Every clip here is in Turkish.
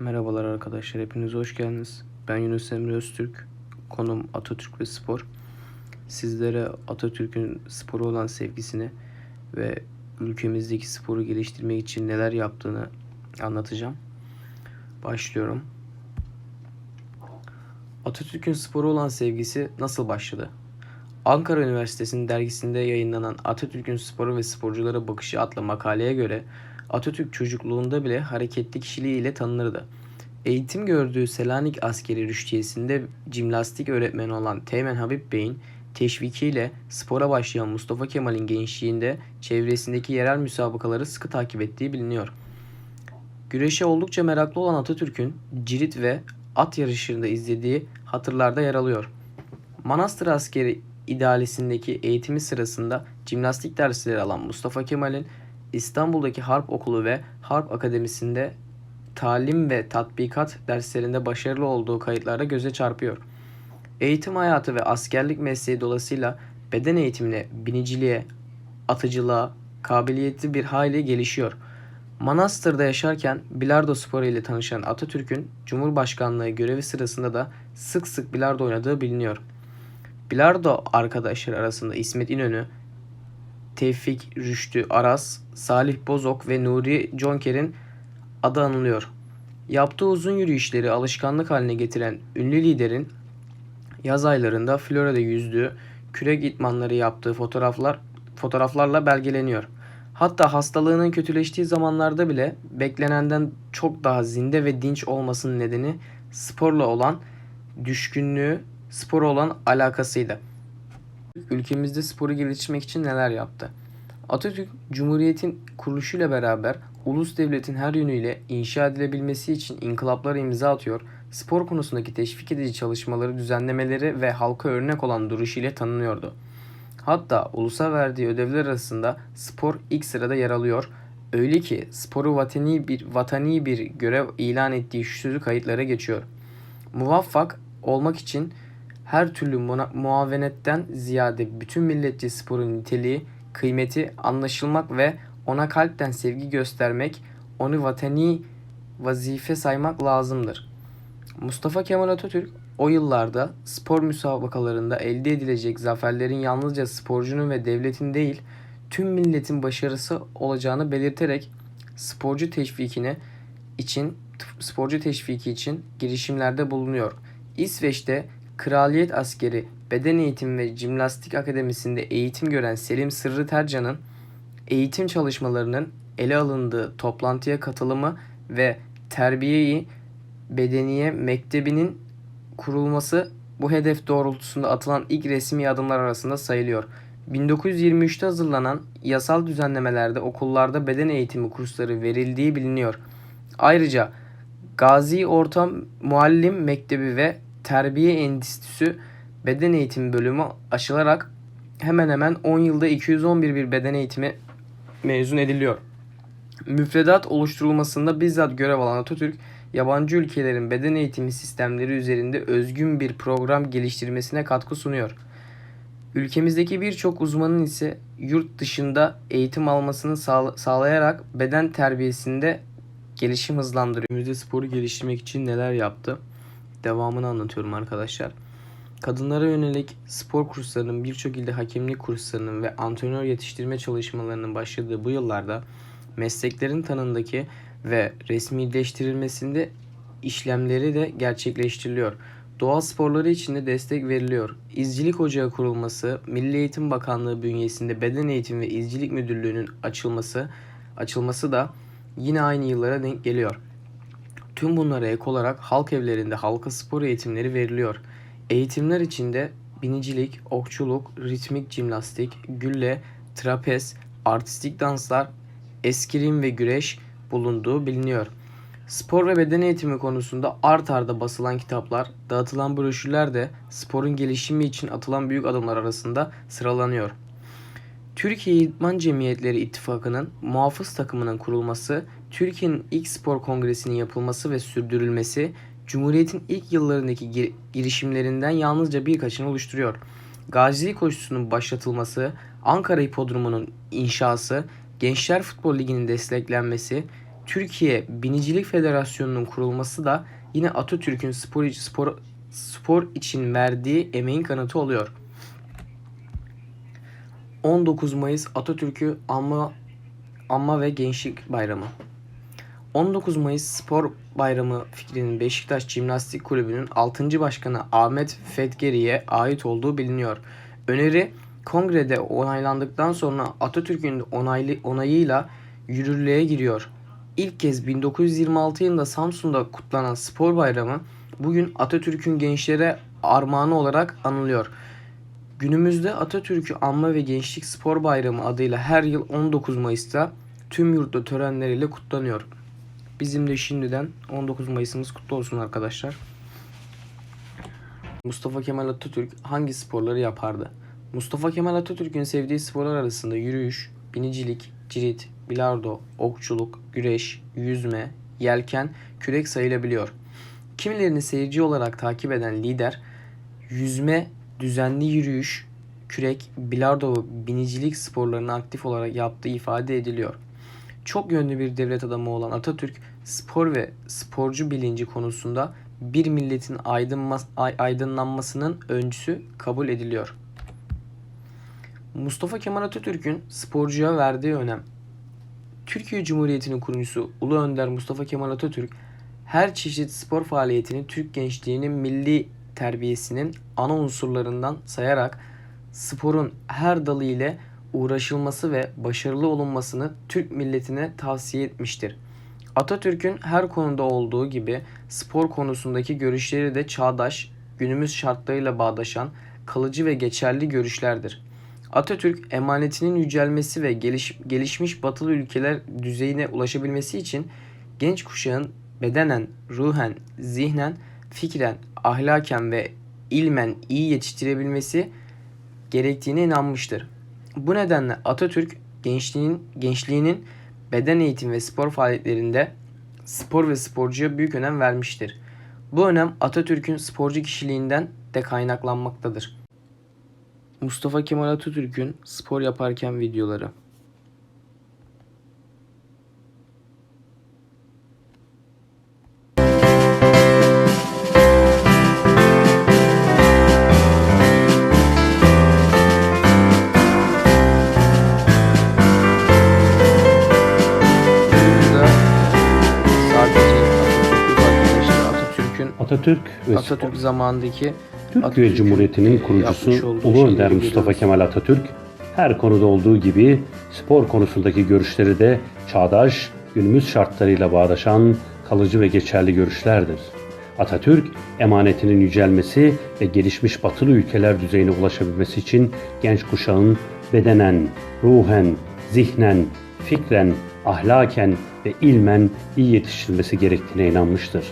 Merhabalar arkadaşlar, hepiniz hoş geldiniz. Ben Yunus Emre Öztürk, konum Atatürk ve spor. Sizlere Atatürk'ün sporu olan sevgisini ve ülkemizdeki sporu geliştirmek için neler yaptığını anlatacağım. Başlıyorum. Atatürk'ün sporu olan sevgisi nasıl başladı? Ankara Üniversitesi'nin dergisinde yayınlanan Atatürk'ün sporu ve sporculara bakışı adlı makaleye göre Atatürk çocukluğunda bile hareketli kişiliğiyle tanınırdı. Eğitim gördüğü Selanik askeri rüştiyesinde jimnastik öğretmeni olan Teğmen Habib Bey'in teşvikiyle spora başlayan Mustafa Kemal'in gençliğinde çevresindeki yerel müsabakaları sıkı takip ettiği biliniyor. Güreşe oldukça meraklı olan Atatürk'ün cirit ve at yarışlarında izlediği hatırlarda yer alıyor. Manastır askeri idealisindeki eğitimi sırasında jimnastik dersleri alan Mustafa Kemal'in İstanbul'daki Harp Okulu ve Harp Akademisi'nde talim ve tatbikat derslerinde başarılı olduğu kayıtlarda göze çarpıyor. Eğitim hayatı ve askerlik mesleği dolayısıyla beden eğitimine, biniciliğe, atıcılığa kabiliyeti bir hayli gelişiyor. Manastır'da yaşarken bilardo sporu ile tanışan Atatürk'ün Cumhurbaşkanlığı görevi sırasında da sık sık bilardo oynadığı biliniyor. Bilardo arkadaşları arasında İsmet İnönü, Tevfik Rüştü Aras, Salih Bozok ve Nuri Jonker'in adı anılıyor. Yaptığı uzun yürüyüşleri alışkanlık haline getiren ünlü liderin yaz aylarında Florya'da yüzdüğü, kürek idmanları yaptığı fotoğraflar fotoğraflarla belgeleniyor. Hatta hastalığının kötüleştiği zamanlarda bile beklenenden çok daha zinde ve dinç olmasının nedeni sporla olan düşkünlüğü, spora olan alakasıydı. Ülkemizde sporu geliştirmek için neler yaptı? Atatürk, Cumhuriyet'in kuruluşuyla beraber ulus devletin her yönüyle inşa edilebilmesi için inkılaplara imza atıyor, spor konusundaki teşvik edici çalışmaları, düzenlemeleri ve halka örnek olan duruşu ile tanınıyordu. Hatta ulusa verdiği ödevler arasında spor ilk sırada yer alıyor. Öyle ki sporu vatani bir vatani bir görev ilan ettiği şu sözü kayıtlara geçiyor. Muvaffak olmak için her türlü muavenetten ziyade bütün milletçe sporun niteliği, kıymeti anlaşılmak ve ona kalpten sevgi göstermek, onu vatani vazife saymak lazımdır. Mustafa Kemal Atatürk o yıllarda spor müsabakalarında elde edilecek zaferlerin yalnızca sporcunun ve devletin değil, tüm milletin başarısı olacağını belirterek sporcu teşvikine için sporcu teşviki için girişimlerde bulunuyor. İsveç'te Kraliyet Askeri Beden Eğitimi ve Jimnastik Akademisi'nde eğitim gören Selim Sırrı Tercan'ın eğitim çalışmalarının ele alındığı toplantıya katılımı ve terbiyeyi bedeniye mektebinin kurulması bu hedef doğrultusunda atılan ilk resmi adımlar arasında sayılıyor. 1923'te hazırlanan yasal düzenlemelerde okullarda beden eğitimi kursları verildiği biliniyor. Ayrıca Gazi Orta Muallim Mektebi ve Terbiye Enstitüsü Beden Eğitimi bölümü açılarak hemen hemen 10 yılda 211 bir beden eğitimi mezun ediliyor. Müfredat oluşturulmasında bizzat görev alan Atatürk, yabancı ülkelerin beden eğitimi sistemleri üzerinde özgün bir program geliştirmesine katkı sunuyor. Ülkemizdeki birçok uzmanın ise yurt dışında eğitim almasını sağla- sağlayarak beden terbiyesinde gelişim hızlandırıyor. Ülkemizde sporu geliştirmek için neler yaptı? Devamını anlatıyorum arkadaşlar. Kadınlara yönelik spor kurslarının birçok ilde hakemlik kurslarının ve antrenör yetiştirme çalışmalarının başladığı bu yıllarda mesleklerin tanındaki ve resmileştirilmesinde işlemleri de gerçekleştiriliyor. Doğa sporları için de destek veriliyor. İzcilik Ocağı kurulması, Milli Eğitim Bakanlığı bünyesinde Beden Eğitimi ve İzcilik Müdürlüğü'nün açılması, açılması da yine aynı yıllara denk geliyor. Tüm bunlara ek olarak halk evlerinde halka spor eğitimleri veriliyor. Eğitimler içinde binicilik, okçuluk, ritmik jimnastik, gülle, trapez, artistik danslar, eskrim ve güreş bulunduğu biliniyor. Spor ve beden eğitimi konusunda art arda basılan kitaplar, dağıtılan broşürler de sporun gelişimi için atılan büyük adımlar arasında sıralanıyor. Türkiye İdman Cemiyetleri İttifakı'nın muhafız takımının kurulması, Türkiye'nin ilk spor kongresinin yapılması ve sürdürülmesi, Cumhuriyet'in ilk yıllarındaki gir- girişimlerinden yalnızca birkaçını oluşturuyor. Gazilik koşusunun başlatılması, Ankara Hipodromu'nun inşası, Gençler Futbol Ligi'nin desteklenmesi, Türkiye Binicilik Federasyonu'nun kurulması da yine Atatürk'ün spor, spor, spor için verdiği emeğin kanıtı oluyor. 19 Mayıs Atatürk'ü anma, anma ve gençlik bayramı. 19 Mayıs Spor Bayramı fikrinin Beşiktaş Jimnastik Kulübü'nün 6. başkanı Ahmet Fetgeri'ye ait olduğu biliniyor. Öneri kongrede onaylandıktan sonra Atatürk'ün onaylı, onayıyla yürürlüğe giriyor. İlk kez 1926 yılında Samsun'da kutlanan spor bayramı bugün Atatürk'ün gençlere armağanı olarak anılıyor. Günümüzde Atatürk'ü Anma ve Gençlik Spor Bayramı adıyla her yıl 19 Mayıs'ta tüm yurtta törenleriyle kutlanıyor. Bizim de şimdiden 19 Mayıs'ımız kutlu olsun arkadaşlar. Mustafa Kemal Atatürk hangi sporları yapardı? Mustafa Kemal Atatürk'ün sevdiği sporlar arasında yürüyüş, binicilik, cirit, bilardo, okçuluk, güreş, yüzme, yelken, kürek sayılabiliyor. Kimilerini seyirci olarak takip eden lider, yüzme, düzenli yürüyüş, kürek, bilardo ve binicilik sporlarını aktif olarak yaptığı ifade ediliyor. Çok yönlü bir devlet adamı olan Atatürk, spor ve sporcu bilinci konusunda bir milletin aydınma- ay- aydınlanmasının öncüsü kabul ediliyor. Mustafa Kemal Atatürk'ün sporcuya verdiği önem. Türkiye Cumhuriyeti'nin kurucusu Ulu Önder Mustafa Kemal Atatürk her çeşit spor faaliyetini Türk gençliğinin milli terbiyesinin ana unsurlarından sayarak sporun her dalı ile uğraşılması ve başarılı olunmasını Türk milletine tavsiye etmiştir. Atatürk'ün her konuda olduğu gibi spor konusundaki görüşleri de çağdaş, günümüz şartlarıyla bağdaşan, kalıcı ve geçerli görüşlerdir. Atatürk emanetinin yücelmesi ve geliş, gelişmiş batılı ülkeler düzeyine ulaşabilmesi için genç kuşağın bedenen, ruhen, zihnen, fikren, ahlaken ve ilmen iyi yetiştirebilmesi gerektiğine inanmıştır. Bu nedenle Atatürk gençliğinin gençliğinin beden eğitim ve spor faaliyetlerinde spor ve sporcuya büyük önem vermiştir. Bu önem Atatürk'ün sporcu kişiliğinden de kaynaklanmaktadır. Mustafa Kemal Atatürk'ün spor yaparken videoları. Atatürk ve Atatürk zamanındaki Türkiye Cumhuriyeti'nin kurucusu Ulu Önder Mustafa. Kemal Atatürk her konuda olduğu gibi spor konusundaki görüşleri de çağdaş, günümüz şartlarıyla bağdaşan kalıcı ve geçerli görüşlerdir. Atatürk, emanetinin yücelmesi ve gelişmiş batılı ülkeler düzeyine ulaşabilmesi için genç kuşağın bedenen, ruhen, zihnen, fikren, ahlaken ve ilmen iyi yetiştirilmesi gerektiğine inanmıştır.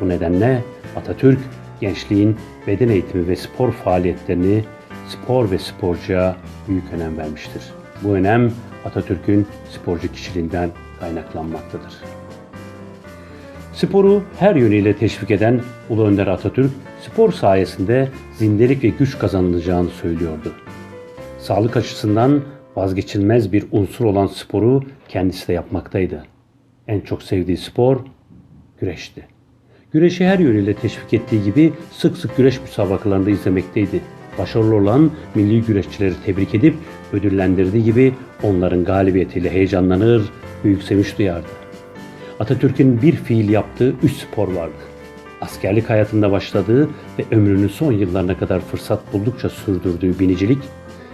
Bu nedenle Atatürk gençliğin beden eğitimi ve spor faaliyetlerini spor ve sporcuya büyük önem vermiştir. Bu önem Atatürk'ün sporcu kişiliğinden kaynaklanmaktadır. Sporu her yönüyle teşvik eden Ulu Önder Atatürk, spor sayesinde zindelik ve güç kazanılacağını söylüyordu. Sağlık açısından vazgeçilmez bir unsur olan sporu kendisi de yapmaktaydı. En çok sevdiği spor güreşti. Güreşi her yönüyle teşvik ettiği gibi sık sık güreş müsabakalarında izlemekteydi. Başarılı olan milli güreşçileri tebrik edip ödüllendirdiği gibi onların galibiyetiyle heyecanlanır, büyük sevinç duyardı. Atatürk'ün bir fiil yaptığı üç spor vardı. Askerlik hayatında başladığı ve ömrünün son yıllarına kadar fırsat buldukça sürdürdüğü binicilik,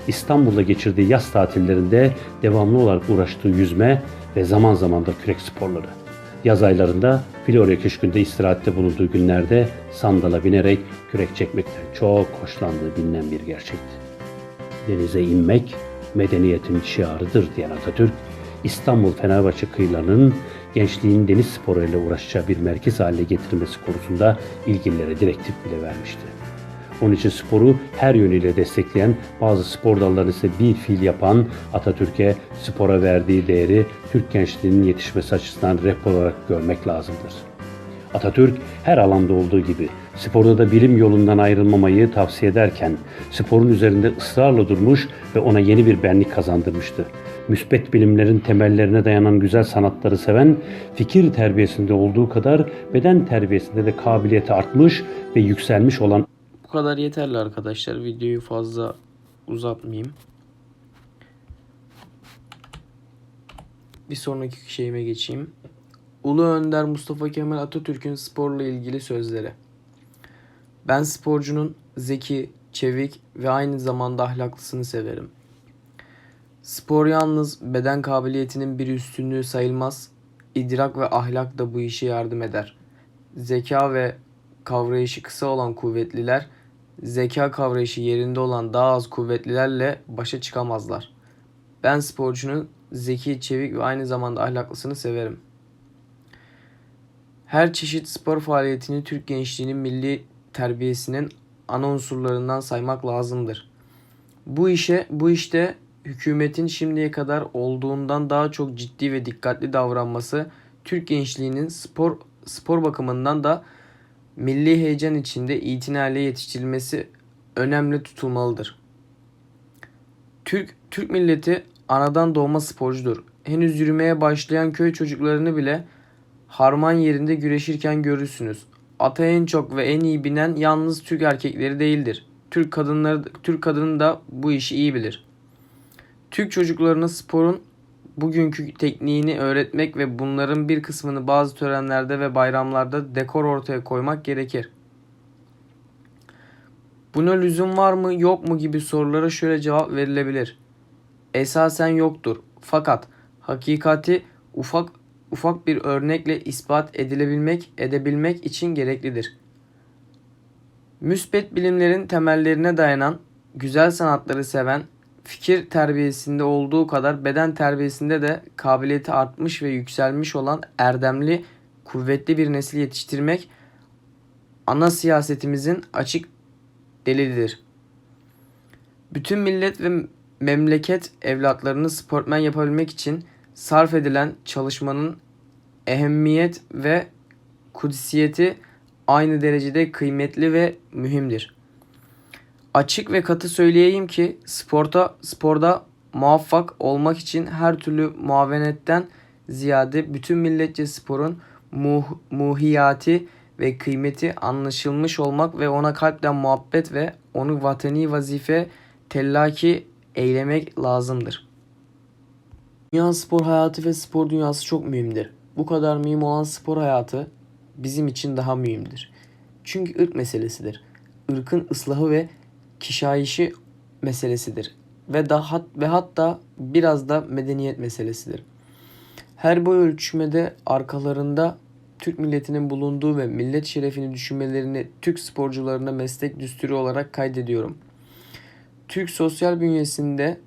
İstanbul'da geçirdiği yaz tatillerinde devamlı olarak uğraştığı yüzme ve zaman zaman da kürek sporları. Yaz aylarında Florya Köşkü'nde istirahatte bulunduğu günlerde sandala binerek kürek çekmekten çok hoşlandığı bilinen bir gerçekti. Denize inmek medeniyetin şiarıdır diyen Atatürk, İstanbul Fenerbahçe kıyılarının gençliğin deniz sporuyla uğraşacağı bir merkez haline getirilmesi konusunda ilgililere direktif bile vermişti. Onun için sporu her yönüyle destekleyen bazı spor dallarını ise bir fiil yapan Atatürk'e spora verdiği değeri Türk gençliğinin yetişmesi açısından rehber olarak görmek lazımdır. Atatürk her alanda olduğu gibi sporda da bilim yolundan ayrılmamayı tavsiye ederken sporun üzerinde ısrarla durmuş ve ona yeni bir benlik kazandırmıştı. müspet bilimlerin temellerine dayanan güzel sanatları seven, fikir terbiyesinde olduğu kadar beden terbiyesinde de kabiliyeti artmış ve yükselmiş olan Bu kadar yeterli arkadaşlar. Videoyu fazla uzatmayayım. Bir sonraki şeyime geçeyim. Ulu Önder Mustafa Kemal Atatürk'ün sporla ilgili sözleri. Ben sporcunun zeki, çevik ve aynı zamanda ahlaklısını severim. Spor yalnız beden kabiliyetinin bir üstünlüğü sayılmaz. İdrak ve ahlak da bu işe yardım eder. Zeka ve kavrayışı kısa olan kuvvetliler, zeka kavrayışı yerinde olan daha az kuvvetlilerle başa çıkamazlar. Ben sporcunun zeki, çevik ve aynı zamanda ahlaklısını severim. Her çeşit spor faaliyetini Türk gençliğinin milli terbiyesinin ana unsurlarından saymak lazımdır. Bu işe bu işte hükümetin şimdiye kadar olduğundan daha çok ciddi ve dikkatli davranması Türk gençliğinin spor spor bakımından da milli heyecan içinde itinayla yetiştirilmesi önemli tutulmalıdır. Türk Türk milleti anadan doğma sporcudur. Henüz yürümeye başlayan köy çocuklarını bile harman yerinde güreşirken görürsünüz. Ata en çok ve en iyi binen yalnız Türk erkekleri değildir. Türk kadınları Türk kadını da bu işi iyi bilir. Türk çocuklarına sporun bugünkü tekniğini öğretmek ve bunların bir kısmını bazı törenlerde ve bayramlarda dekor ortaya koymak gerekir. Buna lüzum var mı yok mu gibi sorulara şöyle cevap verilebilir. Esasen yoktur. Fakat hakikati ufak ufak bir örnekle ispat edilebilmek edebilmek için gereklidir. Müspet bilimlerin temellerine dayanan, güzel sanatları seven, fikir terbiyesinde olduğu kadar beden terbiyesinde de kabiliyeti artmış ve yükselmiş olan erdemli, kuvvetli bir nesil yetiştirmek ana siyasetimizin açık delilidir. Bütün millet ve memleket evlatlarını sportmen yapabilmek için sarf edilen çalışmanın ehemmiyet ve kudisiyeti aynı derecede kıymetli ve mühimdir. Açık ve katı söyleyeyim ki sporta sporda muvaffak olmak için her türlü muavenetten ziyade bütün milletçe sporun muh, muhiyati ve kıymeti anlaşılmış olmak ve ona kalpten muhabbet ve onu vatani vazife tellaki eylemek lazımdır. Dünya spor hayatı ve spor dünyası çok mühimdir. Bu kadar mühim olan spor hayatı bizim için daha mühimdir. Çünkü ırk meselesidir. Irkın ıslahı ve kişayişi meselesidir. Ve daha ve hatta biraz da medeniyet meselesidir. Her boy ölçümede arkalarında Türk milletinin bulunduğu ve millet şerefini düşünmelerini Türk sporcularına meslek düsturu olarak kaydediyorum. Türk sosyal bünyesinde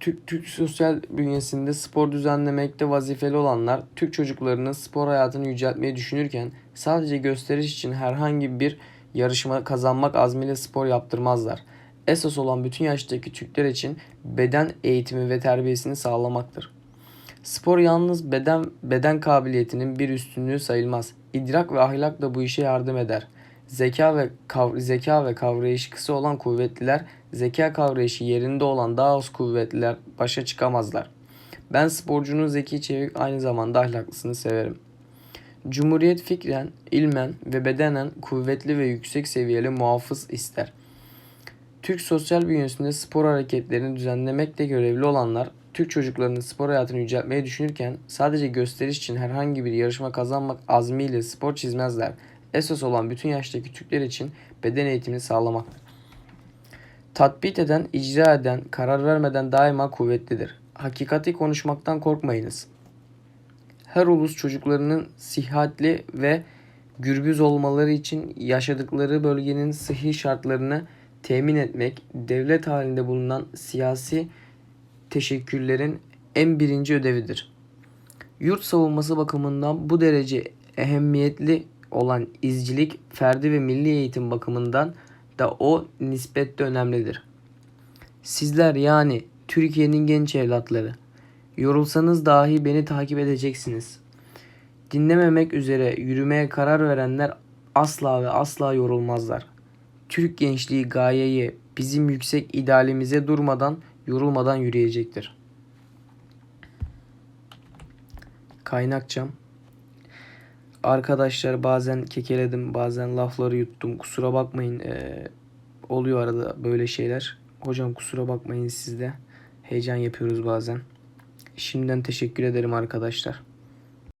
Türk, Türk sosyal bünyesinde spor düzenlemekte vazifeli olanlar Türk çocuklarının spor hayatını yüceltmeyi düşünürken sadece gösteriş için herhangi bir yarışma kazanmak azmiyle spor yaptırmazlar. Esas olan bütün yaştaki Türkler için beden eğitimi ve terbiyesini sağlamaktır. Spor yalnız beden beden kabiliyetinin bir üstünlüğü sayılmaz. İdrak ve ahlak da bu işe yardım eder. Zeka ve kav zeka ve kavrayışı kısa olan kuvvetliler, zeka kavrayışı yerinde olan daha az kuvvetliler başa çıkamazlar. Ben sporcunun zeki çevik aynı zamanda ahlaklısını severim. Cumhuriyet fikren, ilmen ve bedenen kuvvetli ve yüksek seviyeli muhafız ister. Türk sosyal bünyesinde spor hareketlerini düzenlemekte görevli olanlar Türk çocuklarının spor hayatını yüceltmeyi düşünürken sadece gösteriş için herhangi bir yarışma kazanmak azmiyle spor çizmezler. Esas olan bütün yaştaki Türkler için beden eğitimini sağlamaktır. Tatbik eden, icra eden, karar vermeden daima kuvvetlidir. Hakikati konuşmaktan korkmayınız. Her ulus çocuklarının sihatli ve gürbüz olmaları için yaşadıkları bölgenin sıhhi şartlarını temin etmek, devlet halinde bulunan siyasi teşekkürlerin en birinci ödevidir. Yurt savunması bakımından bu derece ehemmiyetli olan izcilik, ferdi ve milli eğitim bakımından da o nispette önemlidir. Sizler yani Türkiye'nin genç evlatları, yorulsanız dahi beni takip edeceksiniz. Dinlememek üzere yürümeye karar verenler asla ve asla yorulmazlar. Türk gençliği gayeyi bizim yüksek idealimize durmadan, yorulmadan yürüyecektir. Kaynakçam. Arkadaşlar bazen kekeledim, bazen lafları yuttum. Kusura bakmayın. Ee, oluyor arada böyle şeyler. Hocam kusura bakmayın siz de. Heyecan yapıyoruz bazen. Şimdiden teşekkür ederim arkadaşlar.